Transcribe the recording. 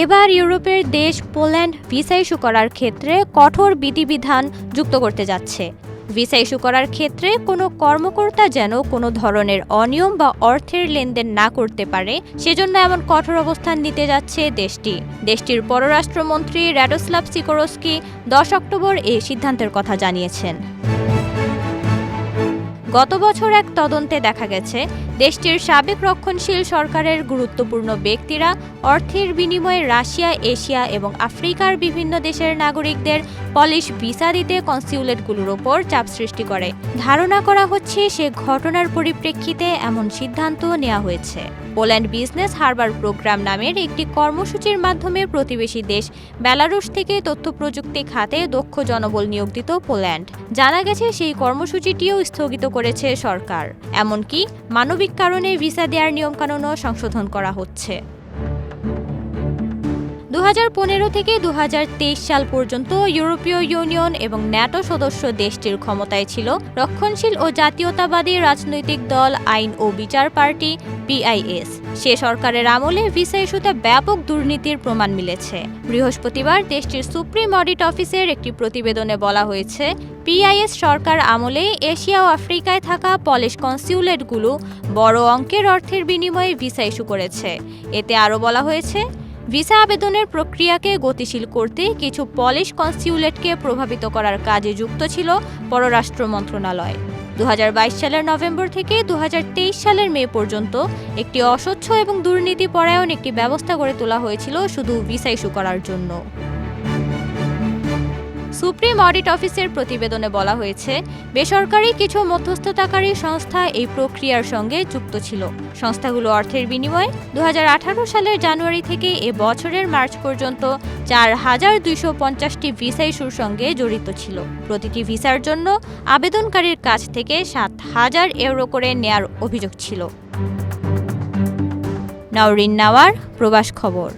এবার ইউরোপের দেশ পোল্যান্ড ভিসা ইস্যু করার ক্ষেত্রে কঠোর বিধিবিধান যুক্ত করতে যাচ্ছে। ভিসা ইস্যু করার ক্ষেত্রে কোনো কর্মকর্তা যেন কোনো ধরনের অনিয়ম বা অর্থের লেনদেন না করতে পারে, সেজন্য এমন কঠোর অবস্থান নিতে যাচ্ছে দেশটি। দেশটির পররাষ্ট্রমন্ত্রী র্যাডোস্লাভ সিকোরস্কি দশ অক্টোবর এই সিদ্ধান্তের কথা জানিয়েছেন। গত বছর এক তদন্তে দেখা গেছে দেশটির সাবেক রক্ষণশীল সরকারের গুরুত্বপূর্ণ ব্যক্তিরা অর্থের বিনিময়ে রাশিয়া, এশিয়া এবং আফ্রিকার বিভিন্ন দেশের নাগরিকদের পলিশ ভিসা দিতে কনসিউলেটগুলোর ওপর চাপ সৃষ্টি করে। ধারণা করা হচ্ছে সে ঘটনার পরিপ্রেক্ষিতে এমন সিদ্ধান্ত নেওয়া হয়েছে। পোল্যান্ড বিজনেস হারবার প্রোগ্রাম নামের একটি কর্মসূচির মাধ্যমে প্রতিবেশী দেশ বেলারুশ থেকে তথ্য প্রযুক্তি খাতে দক্ষ জনবল নিয়োগ দিত পোল্যান্ড। জানা গেছে সেই কর্মসূচিটিও স্থগিত করেছে সরকার। এমনকি মানবিক কারণে ভিসা দেওয়ার নিয়মকানুনও সংশোধন করা হচ্ছে। দু হাজার পনেরো থেকে দু হাজার তেইশ সাল পর্যন্ত ইউরোপীয় ইউনিয়ন এবং ন্যাটো সদস্য দেশটির ক্ষমতায় ছিল। রক্ষণশীল ও জাতীয়তাবাদী রাজনৈতিক দল, আইন ও বিচার পার্টি পিআইএস সে সরকারের আমলে ভিসা ইস্যুতে ব্যাপক দুর্নীতির প্রমাণ মিলেছে। বৃহস্পতিবার দেশটির সুপ্রিম অডিট অফিসের একটি প্রতিবেদনে বলা হয়েছে পিআইএস সরকার আমলে এশিয়া ও আফ্রিকায় থাকা পলিশ কনসিউলেটগুলো বড় অঙ্কের অর্থের বিনিময়ে ভিসা ইস্যু করেছে। এতে আরও বলা হয়েছে ভিসা আবেদনের প্রক্রিয়াকে গতিশীল করতে কিছু পলিশ কনসিউলেটকে প্রভাবিত করার কাজে যুক্ত ছিল পররাষ্ট্র মন্ত্রণালয়। দু হাজার বাইশ সালের নভেম্বর থেকে দু হাজার তেইশ সালের মে পর্যন্ত একটি অস্বচ্ছ এবং দুর্নীতি পরায়ণ একটি ব্যবস্থা গড়ে তোলা হয়েছিল শুধু ভিসা ইস্যু করার জন্য। সুপ্রিম অডিট অফিসের প্রতিবেদনে বলা হয়েছে, বেসরকারি কিছু মধ্যস্থতাকারী সংস্থা এই প্রক্রিয়ার সঙ্গে যুক্ত ছিল। সংস্থাগুলো অর্থের বিনিময়ে দু হাজার আঠারো সালের জানুয়ারি থেকে এ বছরের মার্চ পর্যন্ত চার হাজার দুইশো পঞ্চাশটি ভিসা ইস্যুর সঙ্গে জড়িত ছিল। প্রতিটি ভিসার জন্য আবেদনকারীর কাছ থেকে সাত হাজার ইউরো করে নেয়ার অভিযোগ ছিল। নাওরিন নাওয়ার, প্রবাস খবর।